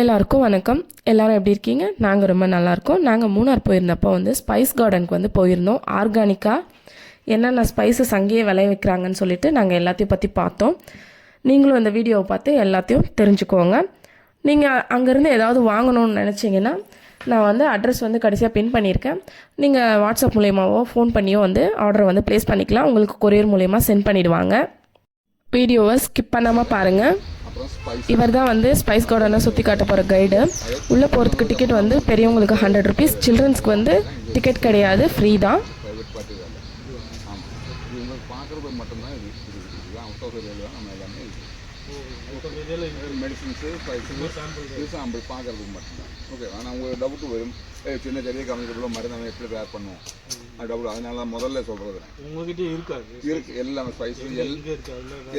எல்லாருக்கும் வணக்கம். எல்லாரும் எப்படி இருக்கீங்க? நாங்கள் ரொம்ப நல்லாயிருக்கோம் நாங்கள் மூணார் போயிருந்தப்போ வந்து ஸ்பைஸ் கார்டனுக்கு வந்து போயிருந்தோம். ஆர்கானிக்காக என்னென்ன ஸ்பைசஸ் அங்கேயே விளைய வைக்கிறாங்கன்னு சொல்லிட்டு நாங்கள் எல்லாத்தையும் பற்றி பார்த்தோம். நீங்களும் இந்த வீடியோவை பார்த்து எல்லாத்தையும் தெரிஞ்சுக்கோங்க. நீங்கள் அங்கேருந்து ஏதாவது வாங்கணும்னு நினச்சிங்கன்னா நான் வந்து அட்ரஸ் வந்து கடைசியாக பின் பண்ணியிருக்கேன். நீங்கள் வாட்ஸ்அப் மூலயமாவோ ஃபோன் பண்ணியோ வந்து ஆர்டரை வந்து ப்ளேஸ் பண்ணிக்கலாம். உங்களுக்கு கொரியர் மூலயமா சென்ட் பண்ணிவிடுவாங்க வீடியோவை ஸ்கிப் பண்ணாமல் பாருங்கள் இவர் தான் வந்து ஸ்பைஸ் கார்டனை சுற்றி காட்ட போகிற கைடு உள்ளே போகிறதுக்கு டிக்கெட் வந்து பெரியவங்களுக்கு ஹண்ட்ரட் ருபீஸ் சில்ட்ரன்ஸ்க்கு வந்து டிக்கெட் கிடையாது. ஃப்ரீ தான். மெடிசின்ஸு சாம்பிள் பார்க்குறதுக்கு மட்டும்தான் ஓகே ஆனால் உங்களுக்கு டவுட்டு வரும். சின்ன செடியை கவனிக்கிறப்போ மருந்து நம்ம எப்படி தயார் பண்ணுவோம்? அது டவுட் அதனால தான் முதல்ல சொல்கிறது உங்ககிட்ட இருக்காது. இருக்கு. எல்லாமே ஸ்பைஸு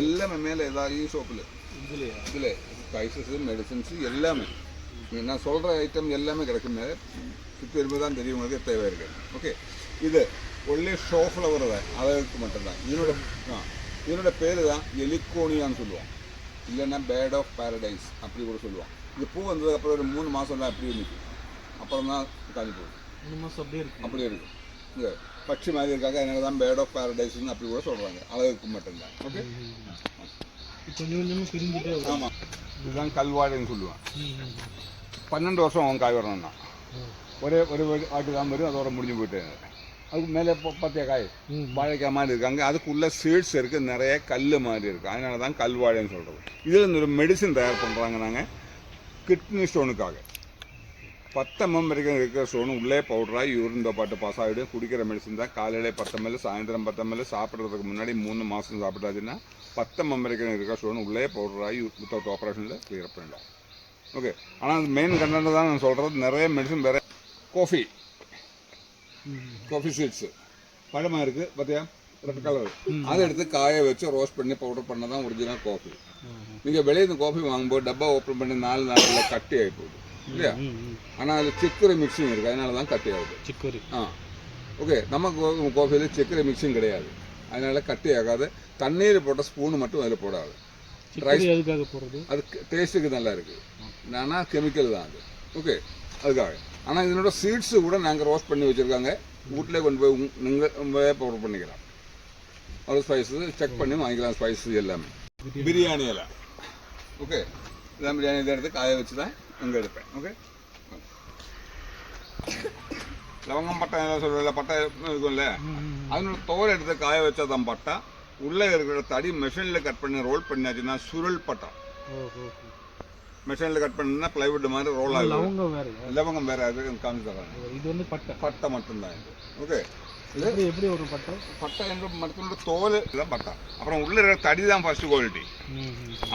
எல்லாமே மேலே ஏதாவது ஷோப்பில் இதில். ஸ்பைசஸு மெடிசின்ஸு எல்லாமே. நான் சொல்கிற ஐட்டம் எல்லாமே கிடைக்கும் சுற்றி வரும்போது தான் தெரியும் உங்களுக்கு தேவை இருக்கு ஓகே இது ஒன்லி ஷோ ஃப்ளவர் தான் அதற்கு மட்டும்தான். இதனோட ஆ இதனோட பேர் தான் எலிக்கோனியான்னு சொல்லுவோம் இல்லைன்னா பேட் ஆஃப் பாரடைஸ் அப்படி கூட சொல்லுவோம் இது பூ வந்ததுக்கப்புறம் ஒரு மூணு மாதம் தான் அப்படியே நிற்கும். அப்புறம் தான் காஞ்சி போகும். மூணு மாசம் அப்படியே இருக்கு. அப்படியே இருக்கும். இந்த பட்சி மாதிரி இருக்காங்க. எனக்கு தான் பேட் ஆஃப் பாரடைஸ்னு அப்படி கூட சொல்கிறாங்க அழகுக்கு மட்டும்தான். ஓகே கொஞ்சம் கொஞ்சமா பிரிஞ்சுட்டே ஆமாம் இதுதான் கல்வாழைன்னு சொல்லுவேன் பன்னெண்டு வருஷம் அவன் காய் வரணும்னா ஒரே ஒரு வாட்டி தான் வரும் அதோட முடிஞ்சு போயிட்டு. அதுக்கு மேலே பார்த்தியா காய்? வாழைக்காய் மாதிரி இருக்காங்க. அதுக்குள்ள சீட்ஸ் இருக்குது நிறைய கல் மாதிரி இருக்குது அதனால தான் கல்வாழைன்னு சொல்கிறது இதில் ஒரு மெடிசின் தயார் பண்ணுறாங்க நாங்கள் கிட்னி ஸ்டோனுக்காக பத்து வரைக்கும் இருக்கிற ஸ்டோன் உள்ளே பவுடராக யூரின் பாட்டு பாஸ் ஆகிடும் குடிக்கிற மெடிசன் தான். காலையில் பத்து சாயந்தரம் பத்தமல் சாப்பிட்றதுக்கு முன்னாடி மூணு மாதம் சாப்பிட்டாச்சுன்னா பத்து வரைக்கும் இருக்கிற ஸ்டோன் உள்ளே பவுடராகி வித்தவுட் ஆப்ரேஷனில் கிளியர் பண்ணிடும் ஓகே ஆனால் அது மெயின் கண்டென்ட் தான் நான் சொல்கிறது நிறைய மெடிசன் வேறு காஃபி காஃபி ஸ்வீட்ஸு பழமாக இருக்குது பார்த்தியா ரெட் கலர் அதை எடுத்து காய வச்சு ரோஸ்ட் பண்ணி பவுடர் பண்ண தான் ஒரிஜினல் காஃபி நீங்கள் வெளியே இந்த காஃபி வாங்கும்போது டப்பா ஓப்பன் பண்ணி நாலு நாளில் கட்டி ஆகி போகுது. இல்லையா? ஆனால் அது சர்க்கரை மிக்சிங் இருக்குது அதனால தான் கட்டி ஆகுது. சிக்கோரி. ஆ. ஓகே நம்ம காஃபியில் சர்க்கரை மிக்சிங் கிடையாது. அதனால கட்டி ஆகாது. தண்ணீர் போட்ட ஸ்பூன் மட்டும் அதில் போடாது. சிக்கோரி எதுக்காக போறது அது டேஸ்ட்டுக்கு நல்லா இருக்குது ஆனால் கெமிக்கல் தான் அது. ஓகே அதுக்காக. ஆனால் இதனோட சீட்ஸு கூட நாங்கள் ரோஸ்ட் பண்ணி வச்சுருக்காங்க. வீட்டிலே கொண்டு போய் நீங்கள் பவுடர் பண்ணிக்கலாம். அது ஸ்பைஸஸ் செக் பண்ணி வாங்கிக்கலாம் ஸ்பைஸஸ் எல்லாமே. பிரியாணி. எல்லாம். ஓகே இதான் பிரியாணி. எடுத்து காய வச்சு தான் இங்கே எடுப்பேன் ஓகே லவங்கம் பட்டை சொல்கிறல பட்டை இருக்கும்ல? அதனோட தோல் எடுத்து காய வச்சா தான் பட்டா. உள்ளே இருக்கிற தடி மெஷினில் கட் பண்ணி ரோல் பண்ணியாச்சுன்னா சுருள் பட்டா. மெஷினில் கட் பண்ணா பிளைவுட் மாதிரி ரோல் ஆகும் லவங்க வேறயா? லவங்கம் வேற அது காமிச்சு தராங்க இது வந்து பட்டை. பட்டை மட்டும்தான் இது. ஓகே இது எப்படி ஒரு பட்டை? பட்டை எங்க மரத்தோட தோல் தான் பட்டா. அப்புறம் உள்ள இருக்கிற தடி தான் ஃபர்ஸ்ட் குவாலிட்டி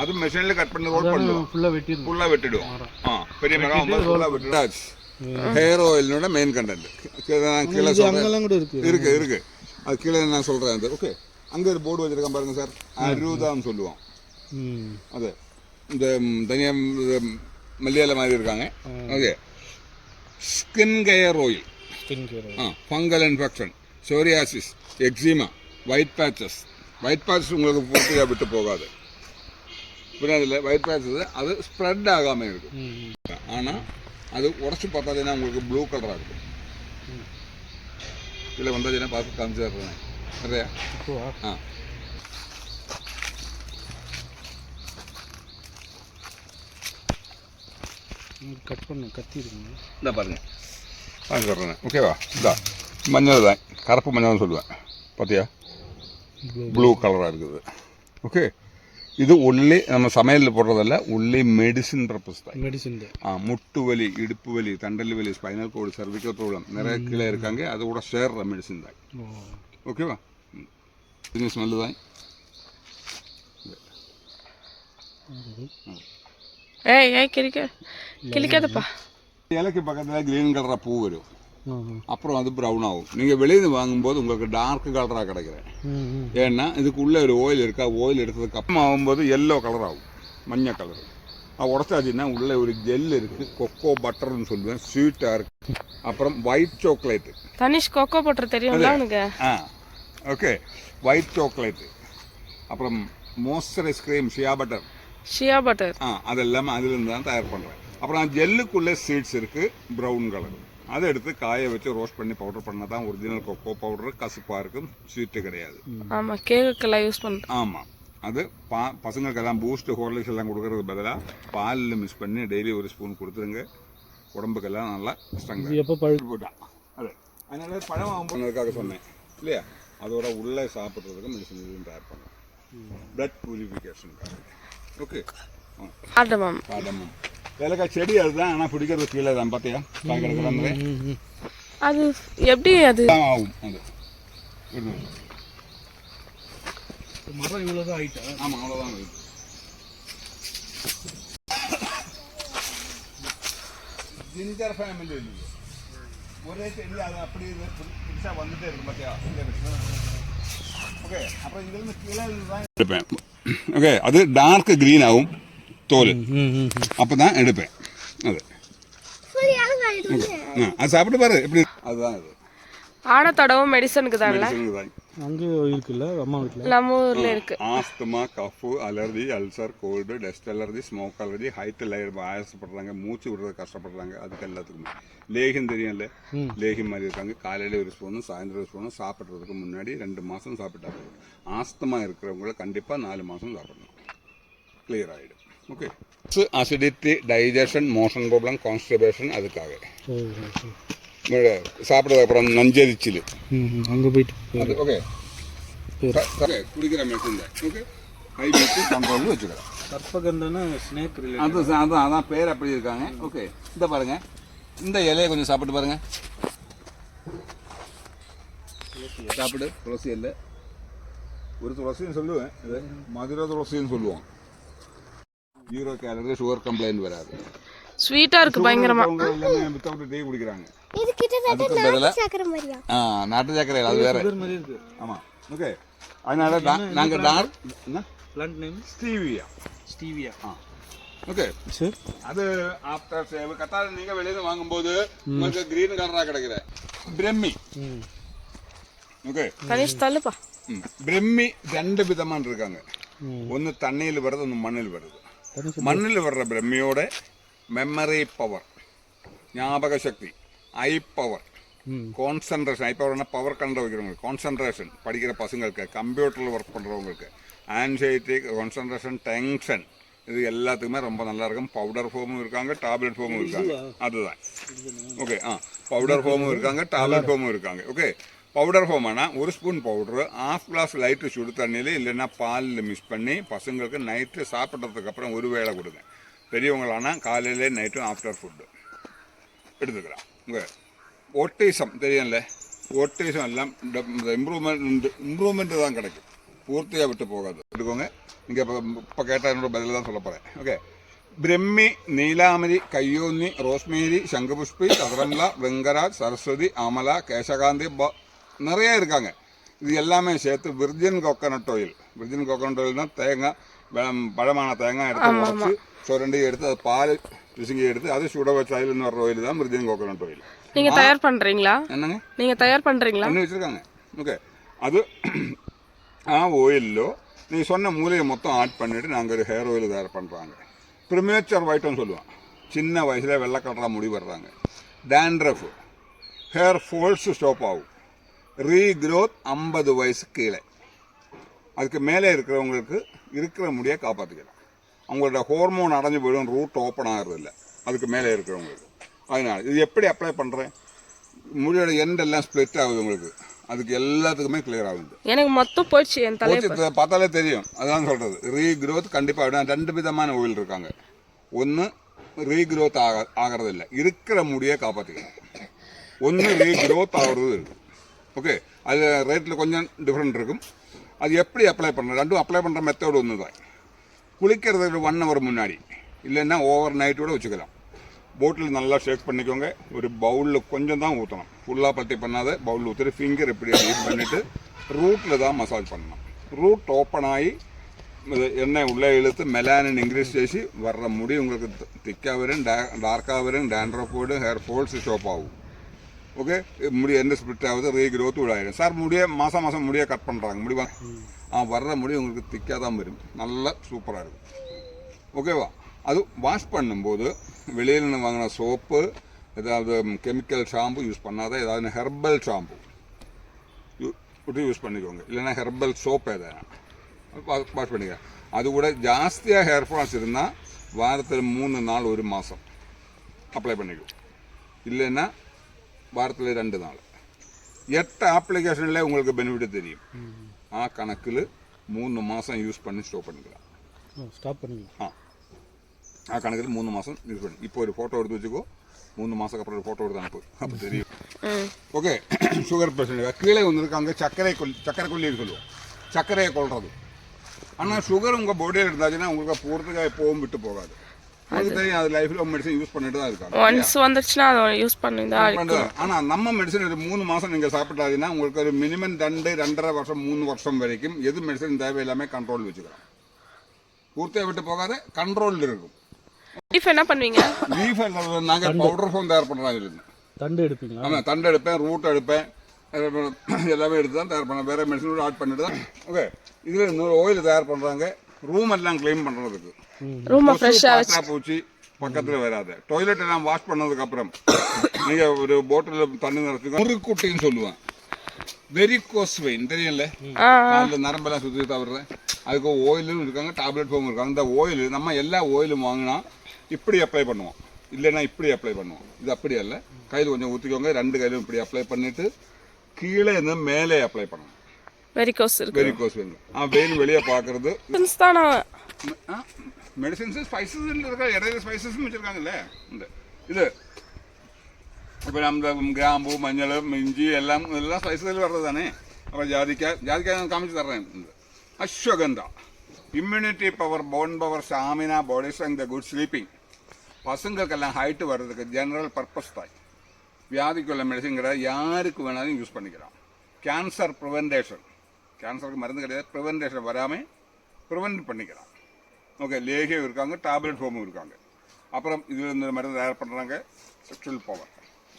அது மெஷினில் கட் பண்ணி ரோல் பண்ணுவோம் ஃபுல்லா வெட்டிடணும். ஃபுல்லாக வெட்டிடுவோம். ஆ பெரிய மரம் ஃபுல்லாக வெட்டிடாச்சு ஹேர் ஆயிலினோட மெயின் கண்டென்ட் கீழே சொல்கிறேன் இருக்கு. இருக்கு இருக்கு. அது கீழே நான் சொல்கிறேன் அது ஓகே அங்கே ஒரு போர்டு வச்சிருக்கேன் பாருங்க சார். அருதாம் சொல்லுவோம் ம். அது இந்த தனியா மல்லியால மாதிரி இருக்காங்க. Okay skin care oil skin care ஆ fungal infection psoriasis eczema white patches white patches உங்களுக்கு பூர்த்தியாக விட்டு போகாது புரியாதுல்ல ஒயிட் பேச்சஸ் அது ஸ்ப்ரெட் ஆகாமல் இருக்கும் ஆனால் அது உடச்சி பார்த்தாதுன்னா உங்களுக்கு ப்ளூ கலராக இருக்கும் இதில் வந்தாச்சுன்னா பார்த்து காமிச்சு தர்றேன் நிறையா ஆ கட் பண்ணு கத்தி இருக்குங்க இந்த பாருங்க தர்றேன் ஓகேவா இதா மஞ்சள் தான். கருப்பு மஞ்சள்னு சொல்லுவேன். பார்த்தியா? ப்ளூ கலராக இருக்குது. ஓகே இது உள்ளே நம்ம சமையலில் போடுறதல்ல உள்ளே மெடிசின் பர்பஸ் தான். மெடிசின் ஆ முட்டு வலி இடுப்பு வலி தண்டல் வலி ஸ்பைனல் கோடு சர்விக்கல் ப்ராப்ளம் நிறைய கீழே இருக்காங்க. அது கூட சேர்ற மெடிசின் தான். ஓகேவா இது ஸ்மெல்லு தான். ஏய் ஏய் கிளிக்க கிளிக்காதப்பா இலைக்கு பக்கத்தில் க்ரீன் கலராக பூ வரும். அப்புறம் அது ப்ரௌன் ஆகும். நீங்கள் வெளியிருந்து வாங்கும்போது உங்களுக்கு டார்க் கலராக கிடைக்கிறேன் ஏன்னா இதுக்குள்ளே ஒரு ஓயில் இருக்கா? ஓயில் எடுத்ததுக்கு அப்புறம் ஆகும்போது எல்லோ கலர் ஆகும். மஞ்சள் கலர் உடச்சாச்சுன்னா உள்ளே ஒரு ஜெல் இருக்குது கொக்கோ பட்டர்னு சொல்லுவேன். ஸ்வீட்டாக இருக்கு. அப்புறம் ஒயிட் சாக்லேட்டு தனிஷ் கொக்கோ போட்டு தெரியும்ல உனக்கு? ஆ. ஓகே ஒயிட் சாக்லேட்டு அப்புறம் moisturise cream shea butter shea butter ஆ அதெல்லாமே அதுலேருந்து தான் தயார் பண்ணுறேன் அப்புறம் ஜெல்லுக்குள்ளே சீட்ஸ் இருக்குது ப்ரௌன் கலர் அதை எடுத்து காய வச்சு ரோஸ்ட் பண்ணி பவுடர் பண்ணால் தான் ஒரிஜினல் கொக்கோ பவுடர் கசுப்பாக இருக்கும் ஸ்வீட்டு கிடையாது. ஆமாம் கேக்குக்கெல்லாம் யூஸ் பண்ணுறோம் ஆமாம் அது பா பசங்களுக்கெல்லாம் பூஸ்ட் ஹோர்லிக்ஸ் எல்லாம் கொடுக்கறது பதிலாக பாலில் மிக்ஸ் பண்ணி டெய்லி ஒரு ஸ்பூன் கொடுத்துருங்க. உடம்புக்கெல்லாம் நல்லா ஸ்ட்ரெங்க் இது எப்போ பழு போட்டான் அது. அதனால பழம் வாங்குறதுக்காக சொன்னேன். இல்லையா? அதோட உள்ளே சாப்பிட்றதுக்கு மெடிசன் இதுவும் தயார் பண்ணலாம். பிளட் பியூரிஃபிகேஷனுக்காக ஓகே ஆட்டம் மேம் காடமும் ஏலக்காய் செடி அதுதான் ஆனால் பிடிக்கிறது கீழே தான் பார்த்தியா மாதிரி. அது எப்படி அது? ஆகும் அது. மரம் இவ்வளோ தான் ஆயிட்டா. ஆமாம் அவ்வளோதான் ஜிஞ்சர் ஃபேமிலி இல்லையே ஒரே செடி அது அப்படி புதுசாக வந்துட்டே இருக்கு பார்த்தியா ஓகே அப்புறம் இங்கிருந்து கீழே தான் எடுப்பேன் ஓகே அது டார்க் க்ரீன் ஆகும். தோல். அப்போ தான் எடுப்பேன். அது. அது சாப்பிட்டு பாரு எப்படி அதுதான் இது. ஆடை தடவும் மெடிசனுக்கு தான்ல அங்கே இருக்குல்ல அம்மா வீட்டில் நம்ம ஊரில் இருக்கு. Asthma cough allergy ulcer cold dust allergy smoke allergy height லைட் ஆயாசப்படுறாங்க மூச்சு விடுறது கஷ்டப்படுறாங்க அதுக்கு எல்லாத்துக்குமே. லேகியம் தெரியும்ல? லேகியம் மாதிரி இருக்காங்க. காலையில் ஒரு ஸ்பூனும் சாயந்தரம் ஒரு ஸ்பூனும் சாப்பிட்றதுக்கு முன்னாடி ரெண்டு மாதம் சாப்பிட்டா போதும். ஆஸ்துமா இருக்கிறவங்கள கண்டிப்பாக நாலு மாதம் சாப்பிடணும். கிளியர் ஆகிடும் okay acidity digestion motion problem constipation அதுக்காக. சாப்பிட்றது அப்புறம் நஞ்சரிச்சில். அங்கே போயிட்டு ஓகே குடிக்கிற medicine okay high BP control வச்சுக்கலாம். சர்ப்பகந்தனா ஸ்னேக் ரிலேட்டட் அது அதான் அதான் பேர் அப்படி இருக்காங்க. ஓகே இந்த பாருங்க. இந்த இலையை கொஞ்சம் சாப்பிட்டு பாருங்க. சாப்பிடு துளசி இல்லை ஒரு துளசின்னு சொல்லுவேன். மதுரை துளசின்னு சொல்லுவோம் ஜீரோ கேலரி சுகர் கம்ப்ளைண்ட் வராது. ஸ்வீட்டாக இருக்கு பயங்கரமா. வித்தவுட் டீ குடிக்கிறாங்க. இது கிட்டத்தட்ட நாட்டு சக்கரை மாதிரியா? ஆ நாட்டு சர்க்கரை இல்லை, அது வேற. சுகர் மாதிரி இருக்கு. ஆமாம் ஓகே அதனால நாங்க என்ன? பிளான்ட் நேம் ஸ்டீவியா ஸ்டீவியா ஆ. ஓகே சரி அது ஆஃப்டர் சேவ் கத்தாழை நீங்க வெளியில வாங்கும்போது உங்களுக்கு கிரீன் கலரா கிடைக்கிற. பிரம்மி ஓகே கணேஷ் தள்ளுப்பா. பிரம்மி ரெண்டு விதமான இருக்காங்க. ஒன்று தண்ணியில் வருது ஒன்று மண்ணில் வருது. தண்ணி மண்ணில் வர்ற பிரம்மியோட மெமரி பவர் ஞாபக சக்தி ஐ பவர் கான்சன்ட்ரேஷன் ஐ பவர்னா பவர் கண்ட வைக்கிறவங்க கான்சன்ட்ரேஷன் படிக்கிற பசங்களுக்கு கம்ப்யூட்டரில் ஒர்க் பண்ணுறவங்களுக்கு ஆன்சைட்டி கான்சன்ட்ரேஷன் டென்ஷன் இது எல்லாத்துக்குமே ரொம்ப நல்லா இருக்கும் பவுடர் ஃபார்மும் இருக்காங்க டேப்லெட் ஃபார்மும் இருக்காங்க அதுதான் ஓகே ஆ பவுடர் ஃபார்மும் இருக்காங்க டேப்லெட் ஃபார்மும் இருக்காங்க ஓகே பவுடர் ஃபார்ம் ஆனால் ஒரு spoon powder of glass light சுடு தண்ணியில் இல்லைன்னா பாலில் மிக்ஸ் பண்ணி பசங்களுக்கு நைட்டு சாப்பிட்றதுக்கு அப்புறம் ஒரு வேளை கொடுங்க பெரியவங்களானா காலையிலே நைட்டும் ஆஃப்டர் ஃபுட்டு எடுத்துக்கலாம் ஓகே ஓட்டிசம் தெரியும்ல ஓட்டிசம் எல்லாம் இந்த இம்ப்ரூவ்மெண்ட் இம்ப்ரூவ்மெண்ட் தான் கிடைக்கும் பூர்த்தியாக விட்டு போகாது எடுக்கோங்க நீங்கள் இப்போ இப்போ கேட்ட என்னோட பதில் தான் சொல்ல போகிறேன் ஓகே பிரம்மி நீலாமரி കയ്യോന്നി റോസ്മേരി ശംഖുപുഷ്പി கதிரம்லா வெங்கராஜ் சரஸ்வதி அமலா கேசகாந்தி ப- நிறைய இருக்காங்க. இது எல்லாமே சேர்த்து virgin coconut oil virgin coconut ஆயில்னா தேங்காய் பழம் பழமான தேங்காய் எடுத்து உடச்சி சுரண்டி எடுத்து அது பால் பிசுங்கி எடுத்து அது சுட வச்ச ஆயில்னு வர்ற ஆயில் தான் விர்ஜின் கோகோனட் ஆயில் நீங்கள் தயார் பண்ணுறீங்களா என்னங்க? நீங்கள் தயார் பண்ணுறீங்களா பண்ணி வச்சுருக்காங்க. ஓகே அது ஆ ஓயிலோ நீ சொன்ன மூலையை மொத்தம் ஆட் பண்ணிவிட்டு நாங்கள் ஒரு ஹேர் ஆயில் தயார் பண்ணுறாங்க ப்ரிமேச்சர் ஒயிட்னு சொல்லுவான் சின்ன வயசில் வெள்ளை கலராக முடி வர்றாங்க. டேண்ட்ரஃப் ஹேர் ஃபோல்ஸ் ஸ்டாப் ஆகும். ரீக்ரோத் ஐம்பது வயசு கீழே. அதுக்கு மேலே இருக்கிறவங்களுக்கு இருக்கிற முடியை காப்பாற்றிக்கலாம் அவங்களோட ஹார்மோன் அடைஞ்சு போயிடும் ரூட் ஓப்பன் ஆகிறதில்ல. அதுக்கு மேலே இருக்கிறவங்களுக்கு. அதனால் இது எப்படி அப்ளை பண்ணுறேன் முடியோட எண்ட் எல்லாம் ஸ்ப்ளிட் ஆகுது உங்களுக்கு. அதுக்கு எல்லாத்துக்குமே கிளியர் ஆகுது. எனக்கு மொத்தம் போயிடுச்சு என் தலையை போச்சு தெ- பார்த்தாலே தெரியும். அதான் சொல்கிறது ரீக்ரோத் கண்டிப்பாக ரெண்டு விதமான ஓயில் இருக்காங்க. ஒன்று ரீக்ரோத் ஆக ஆகிறது இல்லை இருக்கிற முடியை காப்பாற்றிக்கலாம் ஒன்று ரீக்ரோத் ஆகிறது இருக்கு. ஓகே அது ரேட்டில் கொஞ்சம் டிஃப்ரெண்ட் இருக்கும் அது எப்படி அப்ளை பண்ணுறது ரெண்டும் அப்ளை பண்ணுற மெத்தட் ஒன்று தான் குளிக்கிறதுக்கு ஒன் ஹவர் முன்னாடி இல்லைன்னா ஓவர் நைட்டோட வச்சுக்கலாம் போட்டில் நல்லா ஷேக் பண்ணிக்கோங்க ஒரு பவுலில் கொஞ்சம் தான் ஊற்றணும் ஃபுல்லாக பட்டி பண்ணாத பவுலில் ஊற்றிட்டு ஃபிங்கர் இப்படி டீப் பண்ணிவிட்டு ரூட்டில் தான் மசாஜ் பண்ணணும் ரூட் ஓப்பன் ஆகி இது எண்ணெய் உள்ளே இழுத்து மெலானின் இன்க்ரீஸ் చేసి வர்ற முடி உங்களுக்கு திக்காக வரும் டார்க்காக வரும் டேண்ட்ரஃப் போய்டும் ஹேர் ஃபால்ஸ் ஷோப் ஆகும் ஓகே? முடிய எந்த ஸ்பிளிட் ஆகுது? ரீ க்ரோத் விடாயிடும் சார் முடிய மாதம் மாதம் முடிய கட் பண்ணுறாங்க முடிவா? ஆ வர்ற முடி உங்களுக்கு திக்காக தான் வரும். நல்லா சூப்பராக இருக்கும். ஓகேவா அது வாஷ் பண்ணும்போது வெளியில் வாங்கின சோப்பு ஏதாவது கெமிக்கல் ஷாம்பு யூஸ் பண்ணாத ஏதாவது ஹெர்பல் ஷாம்பு விட்டு யூஸ் பண்ணிக்கோங்க. இல்லைனா ஹெர்பல் சோப் எதாவது வாஷ் பண்ணிக்க. அது கூட ஜாஸ்தியாக ஹேர் ஃபால்ஸ் இருந்தால் வாரத்தில் மூணு நாள் ஒரு மாதம் அப்ளை பண்ணிக்கோ. இல்லைன்னா வாரத்தில் ரெண்டு நாள் எட்டு ஆப்ளிகேஷனில் உங்களுக்கு பெனிஃபிட் தெரியும் ஆ கணக்கில் மூணு மாதம் யூஸ் பண்ணி ஸ்டோர் பண்ணிக்கலாம் ஸ்டாப் பண்ணிக்கலாம் ஆ ആ കണക്കിൽ മൂന്ന് മാസം യൂസ് பண்ணி இப்போ ஒரு ஃபோட்டோ எடுத்து வச்சுக்கோ மூணு மாதத்துக்கு அப்புறம் ஒரு ஃபோட்டோ எடுத்து அனுப்பு அப்போ தெரியும் ஓகே சுகர் பேஷண்ட் கீழே வந்து இருக்காங்க சர்க்கரை கொல்லி சர்க்கரை கொல்லின்னு சொல்லுவோம் சர்க்கரையை கொள்றது ஆனால் சுகர் உங்கள் பாடியில் இருந்தாச்சுன்னா உங்களுக்கு போகிறதுக்கு எப்பவும் விட்டு போகாது தெரியும் அது. லைஃப்பில் மெடிசன் யூஸ் பண்ணிட்டு தான் இருக்காங்க. ஒன்ஸ் வந்துருச்சுன்னா அதை யூஸ் பண்ணி தான் ஆனால் நம்ம மெடிசன் ஒரு மூணு மாதம் நீங்கள் சாப்பிட்டாங்கன்னா உங்களுக்கு ஒரு மினிமம் ரெண்டு ரெண்டரை வருஷம் மூணு வருஷம் வரைக்கும் எது மெடிசன் தேவையில்லாமல் கண்ட்ரோல் வச்சுக்கலாம். பூர்த்தியாக விட்டு போகாத கண்ட்ரோலில் இருக்கும். லீஃப் என்ன பண்ணுவீங்க? லீஃப் நாங்கள் பவுடர் ஃபார்ம் தயார் பண்ணுறாங்க இருந்து. தண்டு எடுப்பீங்களா? ஆமாம் தண்டு எடுப்பேன் ரூட் எடுப்பேன் எல்லாமே எடுத்து தான் தயார் பண்ணேன் வேறு மெடிசன் ஆட் பண்ணிட்டு தான். ஓகே இதில் இன்னொரு ஆயில் தயார் பண்ணுறாங்க ரூம் எல்லாம் க்ளீன் பண்ணுறதுக்கு ரூமை ஃப்ரெஷ்ஷாக பூச்சி பக்கத்தில் வராது. டாய்லெட் எல்லாம் வாஷ் பண்ணதுக்கு அப்புறம் நீங்கள் ஒரு போட்டில் தண்ணி நிறச்சி முறுக்குட்டின்னு சொல்லுவேன். வெரிகோஸ் வெயின் தெரியல காலில் நரம்பெல்லாம் சுற்றி தவிர்றேன் அதுக்கு ஆயிலும் இருக்காங்க டேப்லெட் ஃபார்ம் இருக்காங்க. அந்த ஆயில் நம்ம எல்லா ஆயிலும் வாங்கினா இப்படி அப்ளை பண்ணுவோம். இல்லைன்னா இப்படி அப்ளை பண்ணுவோம். இது அப்படி அல்ல. கையில் கொஞ்சம் ஊற்றிக்கோங்க ரெண்டு கையிலும் இப்படி அப்ளை பண்ணிட்டு கீழே இருந்து மேலே அப்ளை பண்ணணும். வெரிகோஸ் இருக்கு வெரிகோஸ் வெயின் ஆ வெயின் வெளியே பார்க்கறது மெடிசன்ஸ் தான் நான் மெடிசின்ஸ் ஸ்பைசஸ் இருக்கா இடையில ஸ்பைசஸும் வச்சுருக்காங்கல்ல இந்த இது இப்போ நம்ம கிராம்பு மஞ்சள் இஞ்சி எல்லாம் எல்லாம் ஸ்பைசஸில் வர்றது தானே അപ്പോൾ ജാതിക്ക ജാതിക്ക ഞാൻ കാണിച്ചു തരാം ashwagandha immunity power bone power stamina body strength good sleeping பசங்களுக்கெல்லாம் ஹைட்டு வர்றதுக்கு ஜெனரல் பர்பஸ் தான் வியாதிக்குள்ள மெடிசன் கிடையாது யாருக்கு வேணாலும் யூஸ் பண்ணிக்கலாம் கேன்சர் ப்ரிவென்டேஷன் கேன்சருக்கு மருந்து கிடையாது ப்ரிவென்டேஷன் வராமல் ப்ரிவென்ட் பண்ணிக்கலாம் ஓகே லேகியம் இருக்காங்க டேப்லெட் ஹோமும் இருக்காங்க அப்புறம் இதில் இந்த மருந்து தயார் பண்ணுறாங்க செக்ஷுவல் பவர்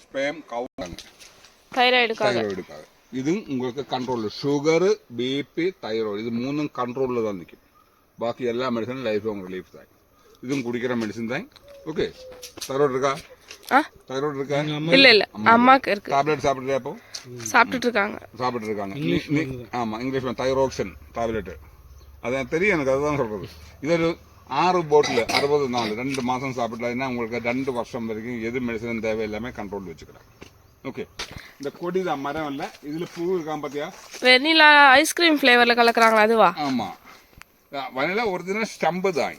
ஸ்பேம் கவுங்க தைராய்டுக்காக தைராய்டுக்காக இதுவும் உங்களுக்கு கண்ட்ரோல் சுகரு பிபி தைராய்டு இது மூணும் கண்ட்ரோலில் தான் நிற்கும் பாக்கி எல்லா மெடிசனும் லைஃப் லாங் ரிலீஃப் தான் இதுவும் குடிக்கிற மெடிசன் தான் ஓகே தைராய்டு இருக்கா ஆ தைராய்டு இருக்கா இல்ல இல்ல. அம்மாக்கு இருக்கு. டேப்லெட் சாப்பிட்றியா இப்போ சாப்பிட்டுட்டு இருக்காங்க சாப்பிட்டு இருக்காங்க ஆமா இங்கிலீஷ் தைரோக்சன் டேப்லெட் அதான் தெரியும் எனக்கு அதுதான் சொல்றது. இதொரு ஆறு போட்டில் அறுபது நாள் ரெண்டு மாதம் சாப்பிட்டாங்கன்னா உங்களுக்கு ரெண்டு வருஷம் வரைக்கும் எது மெடிசன் தேவையில்லாமல் கண்ட்ரோல் வச்சுக்கிறேன். ஓகே இந்த கொடி தான் மரம் இல்லை இதில் பூ இருக்கான் பார்த்தியா வெனிலா ஐஸ்கிரீம் ஃப்ளேவர்ல கலக்குறாங்களா அதுவா? ஆமாம் வனிலா ஒரிஜினல் ஸ்டம்பு தான்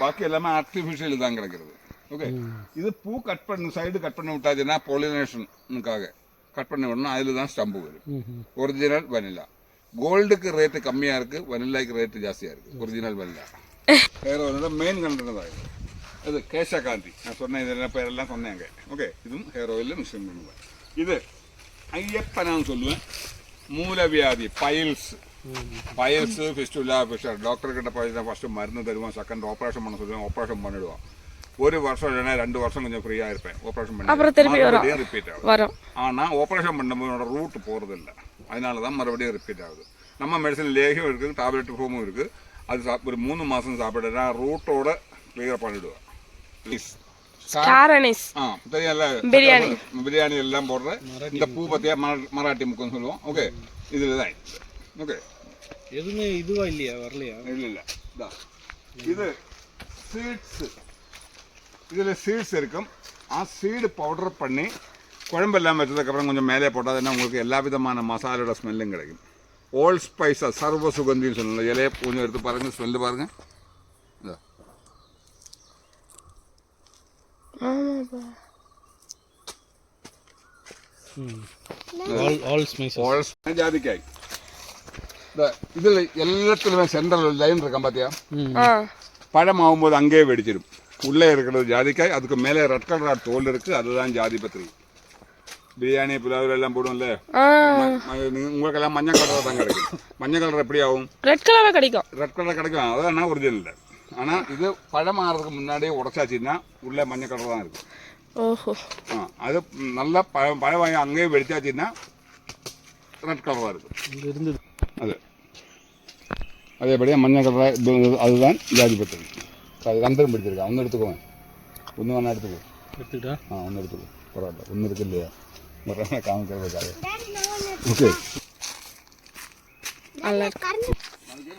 பாக்கி எல்லாமே ஆர்டிஃபிஷியல் தான் கிடக்கிறது. ஓகே இது பூ கட் பண்ணி சைடு கட் பண்ணி விட்டாச்சுன்னா பொலினேஷனுக்காக கட் பண்ணி விடணும் அதில் தான் ஸ்டம்பு வரும் ஒரிஜினல் வனிலா கோல்டுக்கு ரேட்டு கம்மியாக இருக்குது வனிலாக்கு ரேட்டு ஜாஸ்தியாக இருக்குது ஒரிஜினல் வனிலா வேறு ஒரு மெயின் கண்டென்ட் தான் இது இது கேசகாந்தி நான் சொன்ன இதெல்லாம் பேரெல்லாம் சொன்னேங்க ஓகே இதுவும் ஹேர் ஆயிலில் மிக்ஸ் பண்ணுவேன் இது ஐயப்பனான்னு சொல்லுவேன் மூலவியாதி piles piles fistula fistula doctor கிட்ட போய் தான் ஃபஸ்ட்டு மருந்து தருவான் செகண்ட் ஆப்ரேஷன் பண்ண சொல்லுவேன் ஆப்ரேஷன் பண்ணிடுவான் ஒரு வருஷம் இல்லைன்னா ரெண்டு வருஷம் கொஞ்சம் ஃப்ரீயாக இருப்பேன். ஆப்ரேஷன் அப்புறம் திருப்பி வரும். பண்ணி ரிப்பீட் ஆகும் வரும். ஆனால் ஆப்ரேஷன் பண்ணும்போது ரூட் போகிறது இல்லை அதனால தான் மறுபடியும் ரிப்பீட் ஆகுது. நம்ம மெடிசன் லேகியம் இருக்குது டேப்லெட் ஃபோமும் இருக்குது அது சாப் ஒரு மூணு மாதம் சாப்பிடுறா ரூட்டோட கிளியர் பண்ணிவிடுவேன் ப்ளீஸ் காரனிஸ் ஆ தெரியல பிரியாணி. பிரியாணி எல்லாம் போடுற இந்த பூ பற்றியா மராட்டி முக்குன்னு சொல்லுவோம். ஓகே இதில் தான். ஓகே எதுவுமே இதுவா இல்லையா? வரலையா? இல்லை இல்லை. இதா. இது சீட்ஸு இதில் சீட்ஸ் இருக்கும். ஆ சீடு பவுடர் பண்ணி குழம்பெல்லாம் வச்சதுக்கப்புறம் கொஞ்சம் மேலே போட்டால் உங்களுக்கு எல்லா விதமான மசாலோட ஸ்மெல்லும் கிடைக்கும். ஓல் ஸ்பைஸாக சர்வ சுகந்தின்னு சொல்லலாம் இலையை கொஞ்சம் எடுத்து பாருங்கள் ஸ்மெல்லு பாருங்கள் ஜாதிக்காய். இதில் எல்லாத்துலையுமே சென்ட்ரல் லைன் இருக்கான் பார்த்தியா ஆ. பழமாகும்போது அங்கேயே வெடிச்சிடும். உள்ளே இருக்கிறது ஜாதிக்காய் அதுக்கு மேலே ரெட் கலர் தோல் இருக்குது அதுதான் ஜாதி பத்திரி. பிரியாணி புலாவில் எல்லாம் போடும்ல ஆ. உங்களுக்கெல்லாம் மஞ்சள் கலர் தான் கிடைக்கும். மஞ்சள் கலர் எப்படி ஆகும்? ரெட் கலர்ல கிடைக்கும். ரெட் கலர் கிடைக்கும். அதான் ஒரிஜினல் இல்லை ஆனால் இது பழம் ஆகிறதுக்கு முன்னாடியே உடச்சாச்சுன்னா உள்ளே மஞ்சள் கலர் தான் இருக்கும். ஓஹோ. ஆ அது நல்லா பழம் பழம் வாங்கி அங்கேயே வெடிச்சாச்சுன்னா ரெட் கலராக இருக்கும். இருந்தது. அது. அதேபடியாக மஞ்சள் கலர் அதுதான் ஜாதி பத்திரி. கம்பெனி பிடிச்சிருக்கா ஒன்று எடுத்துக்கோங்க ஒன்று வேணா எடுத்துக்கோ. எடுத்துக்கிட்டா? ஆ ஒன்று எடுத்துக்கோ. பரவாயில்ல. ஒன்று இருக்கு இல்லையா? பரவாயில்ல காமிக்கிறதுக்காக ஓகே.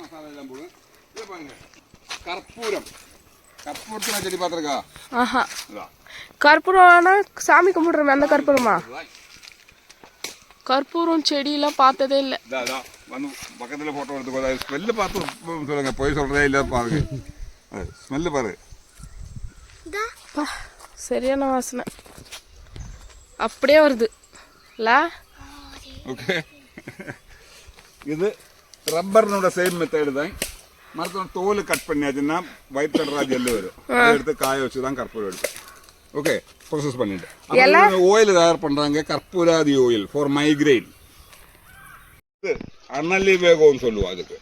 மசாலா கற்பூரம். பார்த்துருக்கா? ஆஹா. கற்பூரம்னா சாமி கும்பிடுறோமே அந்த கற்பூரமா? கற்பூரம் செடியெல்லாம் பார்த்ததே இல்லை. பக்கத்துல பக்கத்தில் ஃபோட்டோ எடுத்துக்கோ. ஸ்மெல்லு பார்த்து சொல்லுங்கள் போய் சொல்றதே இல்லை பாருங்க. ஸ்மெல்லு பாரு. சரியான வாசனை. அப்படியே வருது. இல்ல ஓகே. இது ரப்பர்னோட சேம் மெத்தேடு தான். மரத்தோட தோல் கட் பண்ணியாச்சுன்னா ஒயிட் கலரா ஜெல்லு வரும். அதை எடுத்து காய வச்சு தான் கற்பூரம் எடுப்பேன் ஓகே ப்ரொசஸ் பண்ணிட்டு. ஓயில் தயார் பண்ணுறாங்க கற்பூராதி ஓயில் ஃபார் மைக்ரைன் இது அனலி வேகம்னு சொல்லுவோம் அதுக்கு.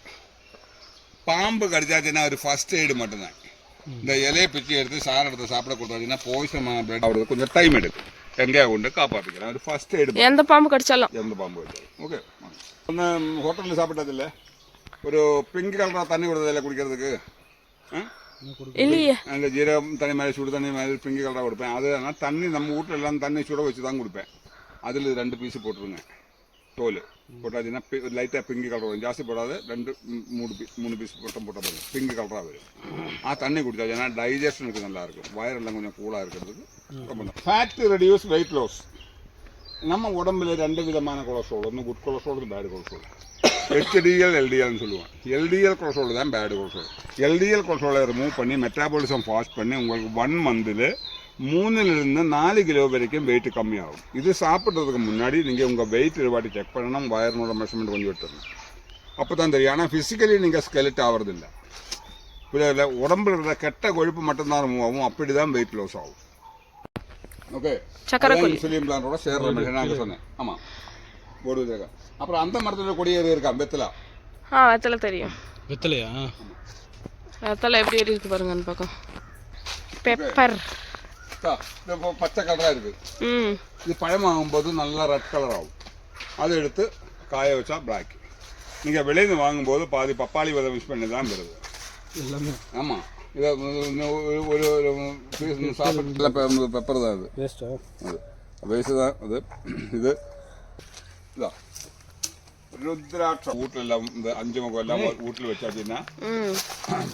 பாம்பு கடிச்சாச்சுன்னா ஒரு ஃபர்ஸ்ட் எய்டு மட்டும்தான். இந்த இலையை பிச்சு எடுத்து சாறு எடுத்து சாப்பிட கொடுத்தாச்சுன்னா போய்சன் பிளட் ஆகுறது கொஞ்சம் டைம் எடுக்கும். எங்கேயா கொண்டு காப்பாற்றிக்கலாம் ஒரு ஃபர்ஸ்ட் எய்டு எந்த பாம்பு கடிச்சாலும். எந்த பாம்பு வச்சாலும் ஓகே ஒன்று ஹோட்டலில் சாப்பிட்டதில்ல. ஒரு பிங்க் கலராக தண்ணி கொடுத்ததில்ல குடிக்கிறதுக்கு? இல்லையே. அந்த ஜீரகம் தண்ணி மாதிரி சுடு தண்ணி மாதிரி பிங்க் கலராக கொடுப்பேன். அது ஆனால் தண்ணி நம்ம வீட்டில் எல்லாம் தண்ணி சுட வச்சு தான் கொடுப்பேன். அதில் ரெண்டு பீஸ் போட்டுருங்க. தோல். போட்டாச்சுன்னா லைட்டாக பிங்க் கலர் வரும் ஜாஸ்தி போடாது ரெண்டு மூணு பீஸ் மூணு பீஸ் போட்டம் போட்டால் போதும். பிங்க் கலராக வரும் ஆ தண்ணி குடிச்சாச்சுன்னா டைஜஷனுக்கு நல்லா இருக்கும் வயரெல்லாம் கொஞ்சம் கூலாக இருக்கிறதுக்கு ரொம்ப ஃபேட் ரெடியூஸ் வெயிட் லாஸ் நம்ம உடம்புல ரெண்டு விதமான கொலஸ்ட்ரால் ஒன்று good cholesterol bad cholesterol HDL எல்டிஎல்னு சொல்லுவோம். எல்டிஎல் கொலஸ்ட்ரால் தான் பேட் கொலஸ்ட்ரால் எல்டிஎல் கொலஸ்ட்ராலை ரிமூவ் பண்ணி மெட்டாபாலிசம் ஃபாஸ்ட் பண்ணி உங்களுக்கு ஒன் மந்தில் மூணுலேருந்து நாலு கிலோ வரைக்கும் வெயிட் கம்மியாகும் இது சாப்பிட்றதுக்கு முன்னாடி நீங்கள் உங்கள் வெயிட் வாட்டி செக் பண்ணணும் வயர்னோட மெஷர்மெண்ட் கொஞ்சம் எடுத்துடணும் அப்போ தான் தெரியும் ஆனால் ஃபிசிக்கலி நீங்கள் ஸ்கெலெட் ஆகிறதில்ல இல்லை உடம்புல இருக்கிற கெட்ட கொழுப்பு மட்டும்தான் ரிமூவ் ஆகும் அப்படி தான் வெயிட் லாஸ் ஆகும் ஓகே இன்சுலின் பிளானோட சேர்ற மாதிரி நான் சொன்னேன் ஆமாம் ஒரு அப்புறம் அந்த மரத்தில் கொடியேறு இருக்கா பெத்தலா ஆ வெத்தலை தெரியும் வெத்தலையா வெத்தலை எப்படி இருக்கு பாருங்க அந்த பக்கம் பெப்பர் தா, இது இப்போ பச்சை கலராக இருக்குது ம் இது பழமாகும்போது நல்லா ரெட் கலர் ஆகும் அதை எடுத்து காய வச்சா பிளாக் நீங்கள் வெளியிருந்து வாங்கும்போது பாதி பப்பாளி விதை மிக்ஸ் பண்ணி தான் வருது எல்லாமே ஆமாம் இதை ஒரு- ஒரு- ஒரு ஒரு piece சாப்பிட்டு பெப்பர் தான் அது வேஸ்ட்டா அது வயசு தான் அது இது ഇതാ. രുദ്രാക്ഷ വീട്ടിലെല്ലാം ഇത് അഞ്ച് മുഖം എല്ലാം വീട്ടിൽ വെച്ചാച്ചിരുന്ന ம்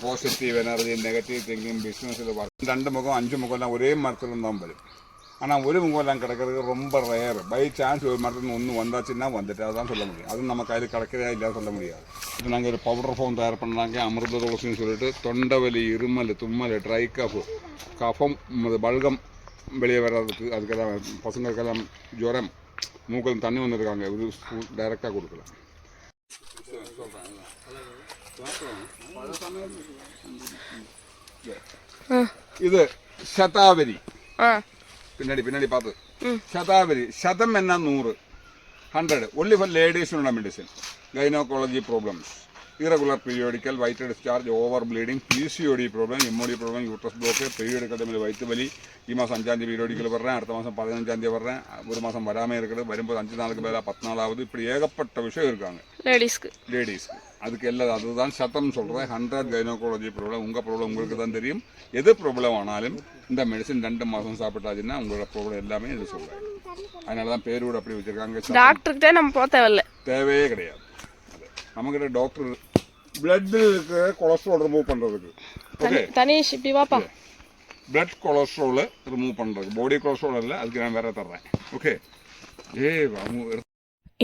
പോസിറ്റീവ് എനർജി നെഗറ്റീവ് തിങ്കിങ് ബിസിനസ്സിൽ രണ്ട് മുഖം അഞ്ച് മുഖം എല്ലാം ഒരേ മരത്തിൽ தான் வரும் ஆனால் ஒரு முகம் எல்லாம் கிடைக்கிறது ரொம்ப ரேர் பை சான்ஸ் ஒரு மரத்தில் ஒன்று வந்தாச்சுன்னா வந்துட்டு அதான் சொல்ல முடியும் அதுவும் நம்ம கையில் கிடைக்கிறதா இல்லையா சொல்ல முடியாது இது நாங்கள் ஒரு பவுடர் ஃபார்ம் தயார் பண்ணாங்க அமிர்த துளசின்னு சொல்லிட்டு தொண்டவலி இருமல் தும்மல் ட்ரை கஃப் கஃபம் அது பல்கம் வெளியே வர்றதுக்கு அதுக்கெல்லாம் பசங்களுக்கெல்லாம் ஜுரம் மூக்கில் தண்ணி வந்திருக்காங்க இது டைரெக்டாக கொடுக்கலாம் இது சதாவரி ஆ பின்னாடி பின்னாடி பார்த்து ശതാവരി ശതം എന്ന നൂറ് ഹൺഡ്രഡ് ഒൺലി ഫോർ ലേഡീസിനുള്ള medicine gynaecology problems irregular periodical white discharge over bleeding P C O D problem M O D problem uterus block periodical തമ്മിൽ വയറ്റ് വലി ഈ മാസം അഞ്ചാം തീയതി പീരിയോഡിക്കൽ வர்றேன் அடுத்த மாதம் பதினஞ்சாம் தேதி வர்றேன் ஒரு மாதம் வராமல் இருக்குது வரும்போது அஞ்சு நாளுக்கு மேலே பத்து நாள் ஆகுது இப்படி ஏகப்பட்ட விஷயம் இருக்காங்க லேடிஸ்க்கு லேடிஸ்க்கு அதுக்கு எல்லாம் அதுதான் சத்தம் சொல்கிறேன் ஹண்ட்ரட் கைனோகாலஜி ப்ராப்ளம் உங்கள் ப்ராப்ளம் உங்களுக்கு தான் தெரியும் எது ப்ராப்ளம் ஆனாலும் இந்த மெடிசன் ரெண்டு மாதம் சாப்பிட்டாச்சுன்னா உங்களோட ப்ராப்ளம் எல்லாமே இது சொல்கிறேன் அதனால தான் பேரோடு அப்படி வச்சுருக்காங்க டாக்டர்கிட்டே நம்ம போக தேவையில்ல தேவையே கிடையாது அது நம்மக்கிட்ட டாக்டர் பிளட்டில் இருக்கிற கொலஸ்ட்ரால் ரிமூவ் பண்ணுறதுக்கு ஓகே தனீஷ் இப்படி வாப்பா. பிளட் கொலஸ்ட்ரால் ரிமூவ் பண்ணுறதுக்கு பாடி கொலஸ்ட்ரால் இல்லை அதுக்கு நான் வேற தர்றேன். ஓகே ஏ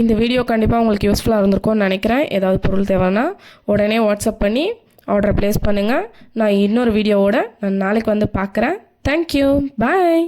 இந்த வீடியோ கண்டிப்பாக உங்களுக்கு யூஸ்ஃபுல்லாக இருந்திருக்கும்னு நினைக்கிறேன். ஏதாவது பொருள் தேவைன்னா உடனே வாட்ஸ்அப் பண்ணி ஆர்டர் ப்ளேஸ் பண்ணுங்கள் நான் இன்னொரு வீடியோவோட நான் நாளைக்கு வந்து பார்க்குறேன். Thank you bye